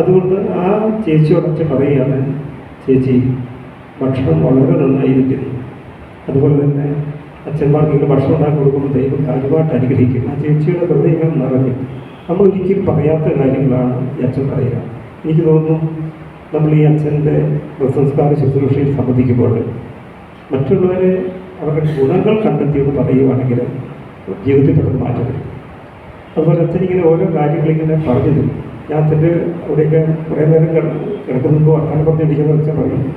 അതുകൊണ്ട് ആ ചേച്ചിയോട് അച്ഛൻ പറയുകയാണ് ചേച്ചി ഭക്ഷണം വളരെ നന്നായിരിക്കുന്നു. അതുപോലെ തന്നെ അച്ഛന്മാർക്ക് ഇങ്ങനെ ഭക്ഷണം ഉണ്ടാക്കി കൊടുക്കുമ്പോൾ ദൈവം കാര്യമായിട്ട് അനുഗ്രഹിക്കും. ആ ചേച്ചിയുടെ ഹൃദയങ്ങൾ നിറഞ്ഞു. നമ്മൾ ഒരിക്കലും പറയാത്ത കാര്യങ്ങളാണ് ഈ അച്ഛൻ പറയുക. എനിക്ക് തോന്നുന്നു നമ്മൾ ഈ അച്ഛന്റെ സംസ്കാര ശുശ്രൂഷയിൽ സംബന്ധിക്കുമ്പോൾ മറ്റുള്ളവരെ അവരുടെ ഗുണങ്ങൾ കണ്ടെത്തിയെന്ന് പറയുകയാണെങ്കിൽ ജീവിതത്തിൽ പെട്ടെന്ന് മാറ്റം വരും. അതുപോലെ അച്ഛൻ ഇങ്ങനെ ഓരോ കാര്യങ്ങളിങ്ങനെ പറഞ്ഞു തരും അച്ഛന്റെ അവിടെയൊക്കെ കുറേ നേരം കിട- കിടക്കുമ്പോൾ വർത്തമാനം പറഞ്ഞിരിക്കുന്ന വെച്ചാൽ പറയും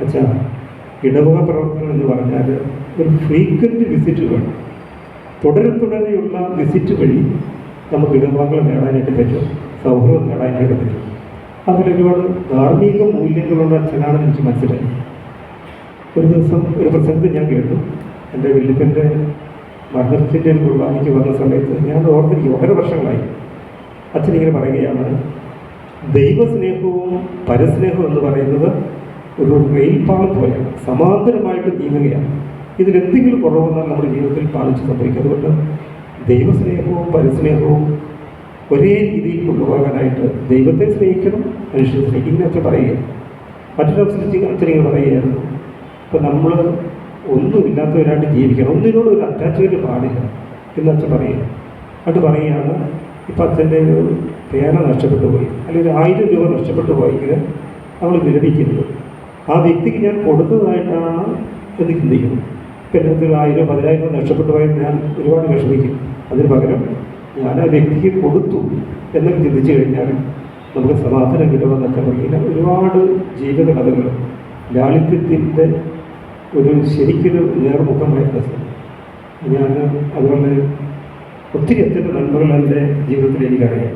അച്ഛാ ഇടവക പ്രവർത്തനം എന്ന് പറഞ്ഞാൽ ഒരു ഫ്രീക്വന്റ് വിസിറ്റ് വേണം. തുടരെ തുടരെയുള്ള വിസിറ്റ് വഴി നമുക്ക് ഇടവകകൾ നേടാനായിട്ട് പറ്റും സൗഹൃദം നേടാനായിട്ട് പറ്റും. അതിൽ ഒരുപാട് ധാർമ്മിക മൂല്യങ്ങളുള്ള അച്ഛനാണെന്ന് എനിക്ക് മനസ്സിലായി. ഒരു ദിവസം ഒരു പ്രസംഗത്തിൽ ഞാൻ കേട്ടു. എന്റെ വല്യപ്പന്റെ മരണത്തിന്റെ കുർബാനയ്ക്ക് വന്ന സമയത്ത് ഞാൻ ഓർത്തിരിക്കും വളരെ വർഷങ്ങളായി. അച്ഛനിങ്ങനെ പറയുകയാണ് ദൈവസ്നേഹവും പരസ്നേഹവും എന്ന് പറയുന്നത് ഒരു റെയിൽ പാളം പോലെയാണ് സമാന്തരമായിട്ട് നീങ്ങുകയാണ്. ഇതിലെന്തെങ്കിലും കുറവ് വന്നാൽ നമ്മുടെ ജീവിതത്തിൽ പാലിച്ച് സംഭവിക്കും. അതുകൊണ്ട് ദൈവസ്നേഹവും പരസ്നേഹവും ഒരേ രീതിയിൽ കൊണ്ടുപോകാനായിട്ട് ദൈവത്തെ സ്നേഹിക്കണം മനുഷ്യനെ സ്നേഹിക്കണം. ഇങ്ങനെ അച്ഛൻ പറയുക മറ്റൊരവസരത്തിൽ അച്ഛൻ പറയുകയായിരുന്നു ഇപ്പം നമ്മൾ ഒന്നുമില്ലാത്തവരായിട്ട് ജീവിക്കണം. ഒന്നിനോട് ഒരു അറ്റാച്ച്മെന്റ് പാടില്ല. എന്ന് അച്ഛൻ പറയുക അത് പറയുകയാണ് ഇപ്പം അച്ഛന്റെ ഒരു പേന നഷ്ടപ്പെട്ടു പോയി. അല്ലെങ്കിൽ ആയിരം രൂപ നഷ്ടപ്പെട്ടു പോയെങ്കിൽ നമ്മൾ വിരമിക്കുന്നത് ആ വ്യക്തിക്ക് ഞാൻ കൊടുത്തതായിട്ടാണ് എന്ന് ചിന്തിക്കുന്നു. ഇപ്പം അടുത്ത് ഒരു ആയിരം പതിനായിരം രൂപ നഷ്ടപ്പെട്ടു പോയെന്ന് ഞാൻ ഒരുപാട് വിഷമിക്കും അതിന് പകരം ഞാൻ ആ വ്യക്തിക്ക് കൊടുത്തു എന്നൊക്കെ ചിന്തിച്ചു കഴിഞ്ഞാൽ നമുക്ക് സമാധാനം കിട്ടുമെന്നൊക്കെ പറയുന്ന ഒരുപാട് ജീവിത കഥകൾ ലാളിത്യത്തിന്റെ ഒരു ശരിക്കൊരു നേർമുഖമായ പ്രശ്നം ഞാൻ അതുപോലെ ഒത്തിരി ഒത്തിരി നന്മകൾ എൻ്റെ ജീവിതത്തിൽ എനിക്കറിയാം